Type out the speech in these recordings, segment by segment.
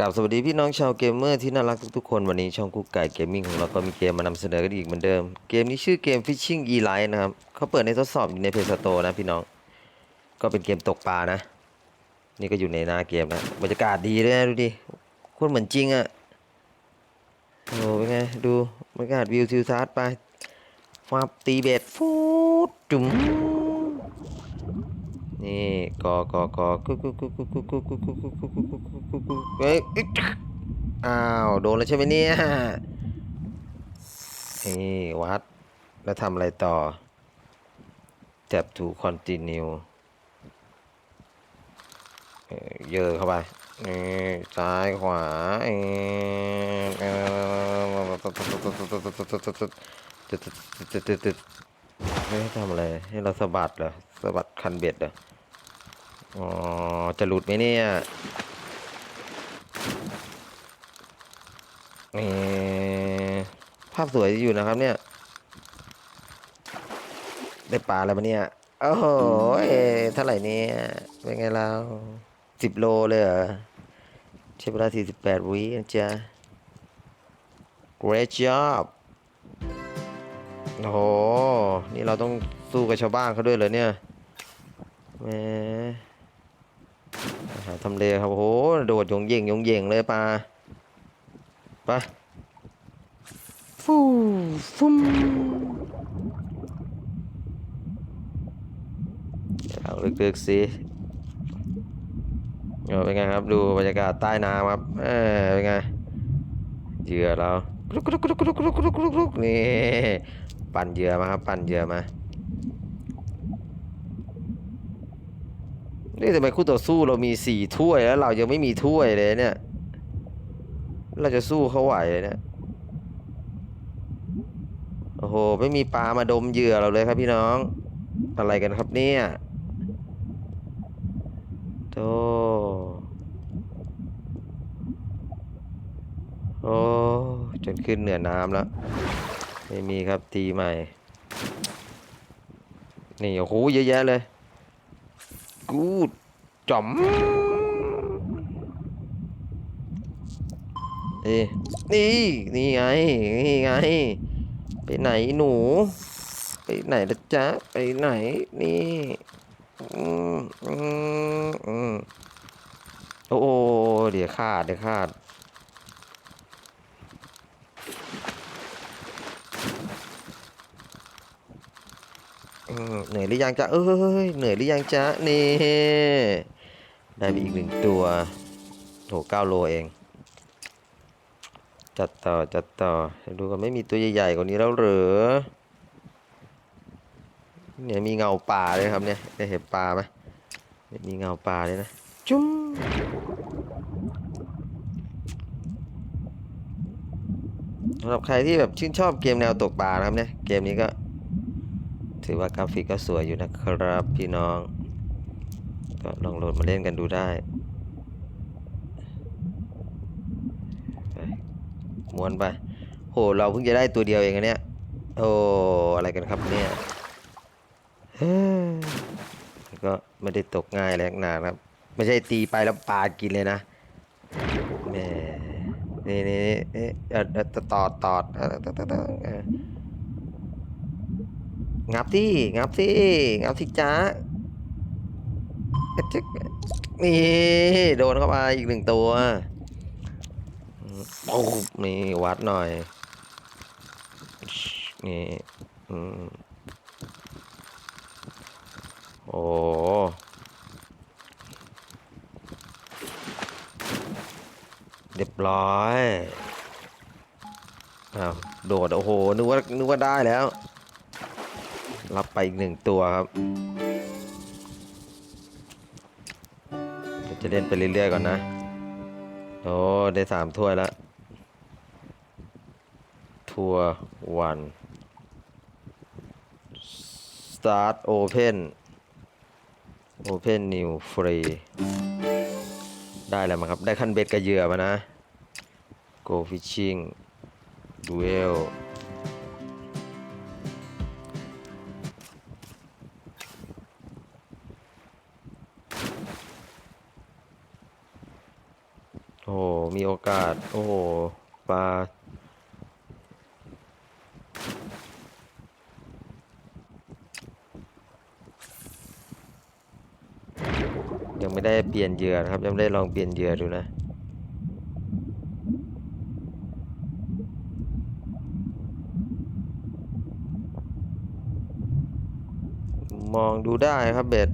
กับสวัสดีพี่น้องชาวเกมเมอร์ที่น่ารักทุกๆคนวันนี้ช่องกุ๊กไก่เกมมิ่งของเราก็มีเกมมานำเสนอกันอีกเหมือนเดิม เกมนี้ชื่อเกม Fishing e l i t e นะครับเขาเปิดในทดสอบอยู่ในเพจสโตนะพี่น้อง ก็เป็นเกมตกปลานะ นี่ก็อยู่ในหน้าเกมนะบรรยากาศดีเลยนะดูดิโคตรเหมือนจริงอะ่ะโอ้โหเป็นไงดูบรรยากาศวิวทิวทัศน์ไปฟาบตีเบ็ดฟูดจุ๋ม นี่กอกอกอกุ๊กกุ๊กกุ๊กกุ๊กกุ๊กกุ๊กกุ๊กกุ๊กกุ๊กกุ๊กกุ๊กกุ๊กกุ๊กกุ๊กกุ๊กเฮ้ยอึ๊กอ้าวโดนแล้วใช่ไหมเนี่ยนี่วัดแล้วทำอะไรต่อ tap to continue เอ่อเยอะเข้าไปนี่ซ้ายขวาเอ่อเอ่อไม่ให้ทำอะไรให้เราสะบัดเหรอสะบัดคันเบ็ดเหรอ อ๋อ จะหลุดไหมเนี่ยนี่ภาพสวยอยู่นะครับเนี่ย ได้ปลาอะไรมาเนี่ย โอ้โหเท่าไหร่เนี่ย เป็นไงเราสิบโลเลยเหรอใช้เวลาสี่สิบแปดวินะจ๊ะ great job โอ้โห นี่เราต้องสู้กับชาวบ้านเขาด้วยเหรอเนี่ยแหม ทำเลครับโอ้โหโดดยงเย่งยงเย่งเลยปลาปลาฟูฟุ้มเอาลึกๆสิเป็นไงครับดูบรรยากาศใต้น้ำครับเออเป็นไงเหยื่อเราลุกๆรุกๆรุกกรุกกรุกกนี่ปั่นเหยื่อมาครับ ปั่นเหยื่อมา นี่ทำไมคู่ต่อสู้เรามีสี่ถ้วยแล้ว เรายังไม่มีถ้วยเลยเนี่ย เราจะสู้เขาไหวเลยเนี่ย โอ้โห ไม่มีปลามาดมเหยื่อเราเลยครับพี่น้อง อะไรกันครับเนี่ยโตโอ้จนขึ้นเหนือน้ำแล้ว ไม่มีครับตีใหม่ นี่โอ้โหเยอะแยะเลย กูดจอมนี่นี่ นี่ไง นี่ไง ไปไหนหนู ไปไหนละจ๊ะ ไปไหน นี่อืมอืมอืมโอ้เดี๋ยวขาดเดี๋ยวขาด เหนื่อยหรือยังจ๊ะเอ้ยเหนื่อยหรือยังจ๊ะนี่ได้ไปอีกหนึ่งตัวโหเก้าโลเอง จัดต่อจัดต่อดูกันไม่มีตัวใหญ่ๆกว่านี้แล้วหรือเนี่ยมีเงาป่าเลยครับเนี่ยได้เห็นปลาไหมมีเงาป่าเลยนะจุ้มสำหรับใครที่แบบชื่นชอบเกมแนวตกปลานะครับเนี่ยเกมนี้ก็ ถือว่ากราฟิกก็สวยอยู่นะครับพี่น้อง ก็ลองโหลดมาเล่นกันดูได้ม้วนไปโหเราเพิ่งจะได้ตัวเดียวเองอันเนี้ยโอ้อะไรกันครับเนี่ยก็ไม่ได้ตกง่ายอะไรนักหนาครับ ไม่ใช่ตีไปแล้วปลากินเลยนะแม่นี่นี่นี่นี่เออเออตอดตอดเออตอดตอดตอดเออ งับที่งับที่งับที่จ้าเอ๊ะจึ๊กนี่โดนเข้าไปอีกหนึ่งตัวมโอ้นี่วัดหน่อย นี่อืมโอ้เรียบร้อยอ้าวโดด โอ้โหนึกว่านึกว่าได้แล้ว รับไปอีกหนึ่งตัวครับเดี๋ยวจะเล่นไปเรื่อยๆก่อนนะ โอ้ ได้สามถ้วยแล้ว ทัวร์วัน start open open new free ได้แล้วมั้งครับ ได้คันเบ็ดกับเยือมานะ go fishing duel โอ้ กาส โอ้ปลายังไม่ได้เปลี่ยนเหยื่อนะครับ ยังไม่ได้ลองเปลี่ยนเหยื่อดูนะมองดูได้ครับเบ็ด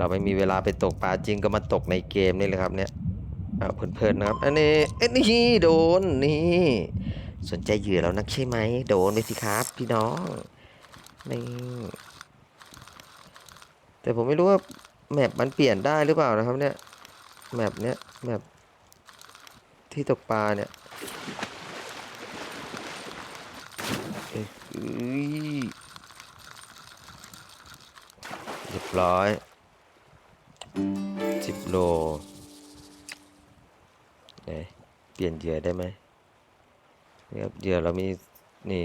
เราไม่มีเวลาไปตกปลาจริงก็มาตกในเกมนี่เลยครับเนี่ยเอาเพลินๆนะครับ อันนี้เอ้ยนี่โดนนี่สนใจเหยื่อแล้วนักใช่ไหมโดนไปสิครับพี่น้องนี่แต่ผมไม่รู้ว่าแมปมันเปลี่ยนได้หรือเปล่านะครับเนี่ยแมปเนี้ยแมปที่ตกปลาเนี่ยเอ้ยอุ๊ยเรียบร้อย สิบโลไหนเปลี่ยนเหยื่อได้ไหมนี่ครับเหยื่อเรามีนี่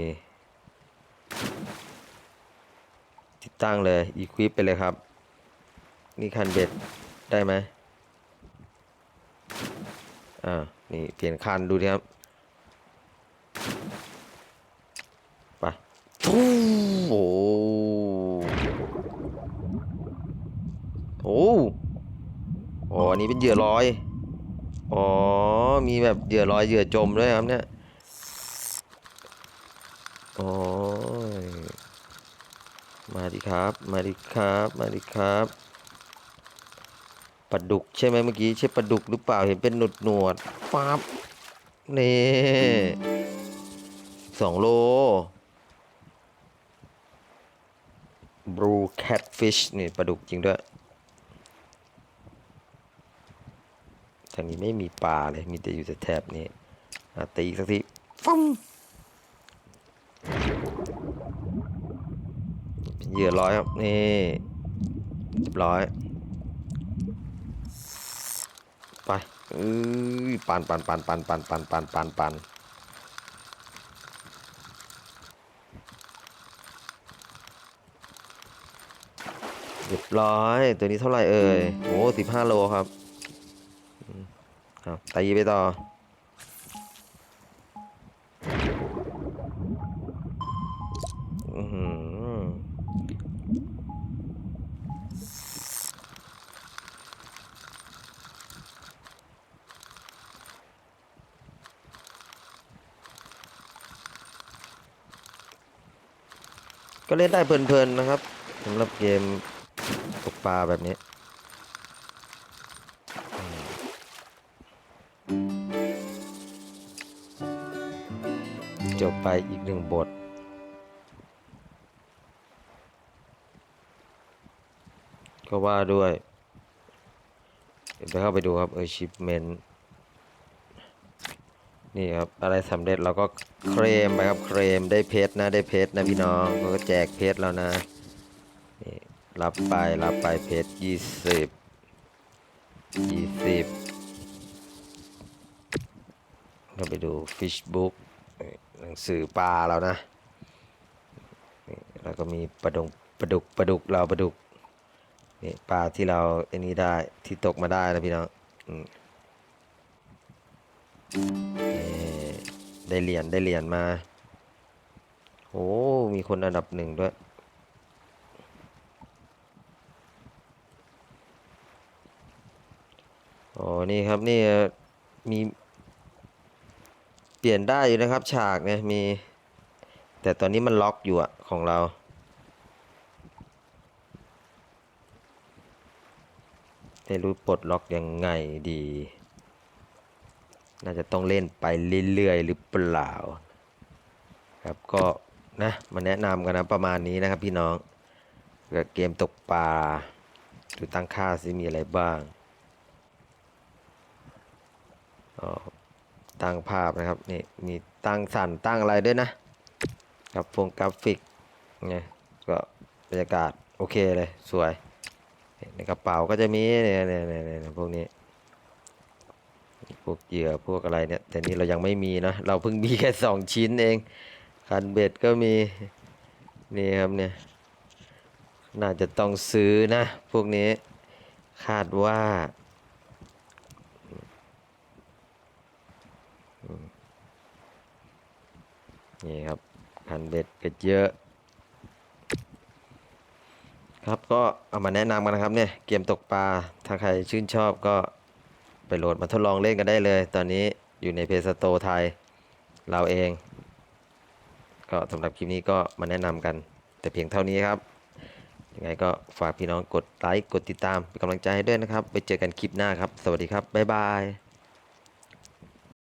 ติดตั้งเลยอีควิปไปเลยครับ นี่คันเบ็ดได้ไหมอ่านี่เปลี่ยนคันดูดิครับไปฟูโอ้โอ้ อันนี้เป็นเหยื่อลอย อ๋อ มีแบบเหยื่อลอยเหยื่อจมด้วยครับเนี่ย โอ้ยมาดิครับ มาดิครับ มาดิครับปลาดุกใช่ไหมเมื่อกี้ใช่ปลาดุกหรือเปล่าเห็นเป็นหนวดหนวดๆฟ้าบนี่สองโล blue catfish นี่ปลาดุกจริงด้วย ทางนี้ไม่มีปลาเลย มีแต่อยู่แต่แถบนี้อะตีอีกสักทีฟัมเป็นเหยื่อร้อยครับนี่เรียบร้อย ไปเอ้ยปันปันปันปันปันปันปันปันปันเรียบร้อย ตัวนี้เท่าไหร่เอ่ยโอ้สิบห้าโลครับอืมครับ ตีไปต่อ อือหือก็เล่นได้เพลินๆนะครับสำหรับเกมตกปลาแบบนี้ ไปอีกหนึ่งบท ก็ว่าด้วย เดี๋ยวไปเข้าไปดูครับ achievement นี่ครับ อะไรสำเร็จเราก็เคลมไปครับ เคลมได้เพชรนะ ได้เพชรนะพี่น้องเขาก็แจกเพชรแล้วนะนี่รับไป รับไปเพชรยี่สิบยี่สิบเราไปดู fish book หนังสือปลาเรานะนี่แล้วก็มีปลาดุกปลาดุกปลาดุกเราปลาดุกนี่ปลาที่เราไอ้นี้ได้ที่ตกมาได้นะพี่น้องอได้เหรียญได้เหรียญมาโอ้มีคนอันดับหนึ่งด้วยอ๋อนี่ครับนี่มี ปลี่ยนได้อยู่นะครับ ฉากเนี่ยมี แต่ตอนนี้มันล็อกอยู่อะของเรา ไม่รู้ปลดล็อกยังไงดี น่าจะต้องเล่นไปเรื่อยๆหรือเปล่า ครับก็นะมาแนะนำกันนะประมาณนี้นะครับพี่น้องเกี่ยวกับเกมตกปลาดูตั้งค่าสิมีอะไรบ้างอ๋อ ตั้งภาพนะครับนี่มีตั้งสั่นตั้งอะไรด้วยนะครับพวงกราฟิกเนี่ยก็บรรยากาศโอเคเลยสวยในกระเป๋าก็จะมีเนี่ยเนี่ยเนี่ยเนี่ยพวกนี้พวกเหยื่อพวกอะไรเนี่ยแต่นี่เรายังไม่มีนะเราเพิ่งมีแค่สองชิ้นเองคันเบ็ดก็มีนี่ครับเนี่ยน่าจะต้องซื้อนะ พวกนี้คาดว่าอืม นี่ครับคันเบ็ดก็เยอะ ครับก็เอามาแนะนำกันนะครับเนี่ยเกมตกปลาถ้าใครชื่นชอบก็ไปโหลดมาทดลองเล่นกันได้เลย ตอนนี้อยู่ในเพจสโตไทยเราเอง ก็สำหรับคลิปนี้ก็มาแนะนำกัน แต่เพียงเท่านี้ครับยังไงก็ฝากพี่น้องกดไลค์กดติดตามเป็นกำลังใจให้ด้วยนะครับ ไปเจอกันคลิปหน้าครับ สวัสดีครับ บ๊ายบาย